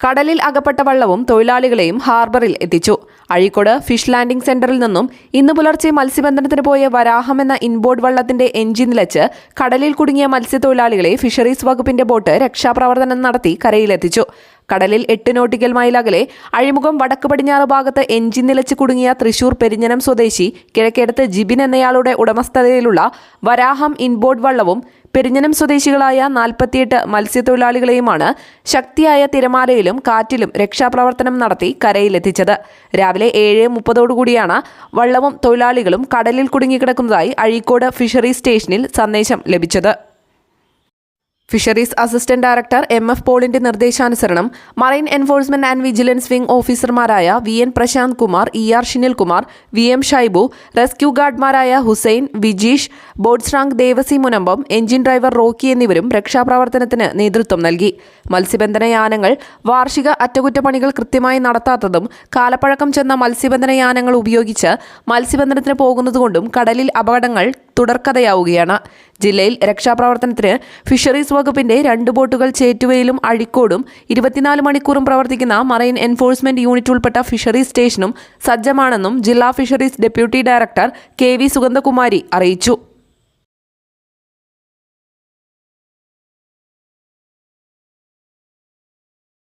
കടലിൽ അകപ്പെട്ട വള്ളവും തൊഴിലാളികളെയും ഹാർബറിൽ എത്തിച്ചു. അഴീക്കോട് ഫിഷ് ലാൻഡിംഗ് സെന്ററിൽ നിന്നും ഇന്ന് പുലർച്ചെ മത്സ്യബന്ധനത്തിന് പോയ വരാഹം എന്ന ഇൻബോർഡ് വള്ളത്തിന്റെ എഞ്ചിൻ നിലച്ച് കടലിൽ കുടുങ്ങിയ മത്സ്യത്തൊഴിലാളികളെ ഫിഷറീസ് വകുപ്പിന്റെ ബോട്ട് രക്ഷാപ്രവർത്തനം നടത്തി കരയിലെത്തിച്ചു. കടലിൽ എട്ട് നോട്ടിക്കൽ മൈൽ അകലെ അഴിമുഖം വടക്ക് പടിഞ്ഞാറ് ഭാഗത്ത് എഞ്ചിൻ നിലച്ച് കുടുങ്ങിയ തൃശൂർ പെരിഞ്ഞനം സ്വദേശി കിഴക്കേടത്ത് ജിബിൻ എന്നയാളുടെ ഉടമസ്ഥതയിലുള്ള വരാഹം ഇൻബോർഡ് വള്ളവും പെരിഞ്ഞനം സ്വദേശികളായ നാൽപ്പത്തിയെട്ട് മത്സ്യത്തൊഴിലാളികളെയുമാണ് ശക്തിയായ തിരമാലയിലും കാറ്റിലും രക്ഷാപ്രവർത്തനം നടത്തി കരയിലെത്തിച്ചത്. രാവിലെ ഏഴ് മുപ്പതോടുകൂടിയാണ് വള്ളവും തൊഴിലാളികളും കടലിൽ കുടുങ്ങിക്കിടക്കുന്നതായി അഴീക്കോട് ഫിഷറീസ് സ്റ്റേഷനിൽ സന്ദേശം ലഭിച്ചത്. Fisheries assistant director M F പോളിന്റെ നിർദ്ദേശാനുസരണം marine enforcement and vigilance wing ഓഫീസർമാരായ V N Prashanth Kumar E R Shinilkumar V M Shaibu rescue ഗാർഡ്മാരായ Hussain Vijeesh ബോഡ്സ്റാങ് Devasi Munambam engine driver Rocky എന്നിവരും രക്ഷാപ്രവർത്തനത്തിന് നേതൃത്വം നൽകി. മത്സ്യബന്ധന യാനങ്ങൾ വാർഷിക അറ്റകുറ്റപ്പണികൾ കൃത്യമായി നടത്താത്തതും കാലപ്പഴക്കം ചെന്ന മത്സ്യബന്ധന യാനങ്ങൾ ഉപയോഗിച്ച് മത്സ്യബന്ധനത്തിന് പോകുന്നതുകൊണ്ടും കടലിൽ അപകടങ്ങൾ തുടർക്കഥയാവുകയാണ്. ജില്ലയിൽ രക്ഷാപ്രവർത്തനത്തിന് ഫിഷറീസ് വകുപ്പിന്റെ രണ്ട് ബോട്ടുകൾ ചേറ്റുവയിലും അഴിക്കോടും ഇരുപത്തിനാല് മണിക്കൂറും പ്രവർത്തിക്കുന്ന മറൈൻ എൻഫോഴ്സ്മെന്റ് യൂണിറ്റ് ഉൾപ്പെട്ട ഫിഷറീസ് സ്റ്റേഷനും സജ്ജമാണെന്നും ജില്ലാ fisheries deputy director K V Sugandhakumari അറിയിച്ചു.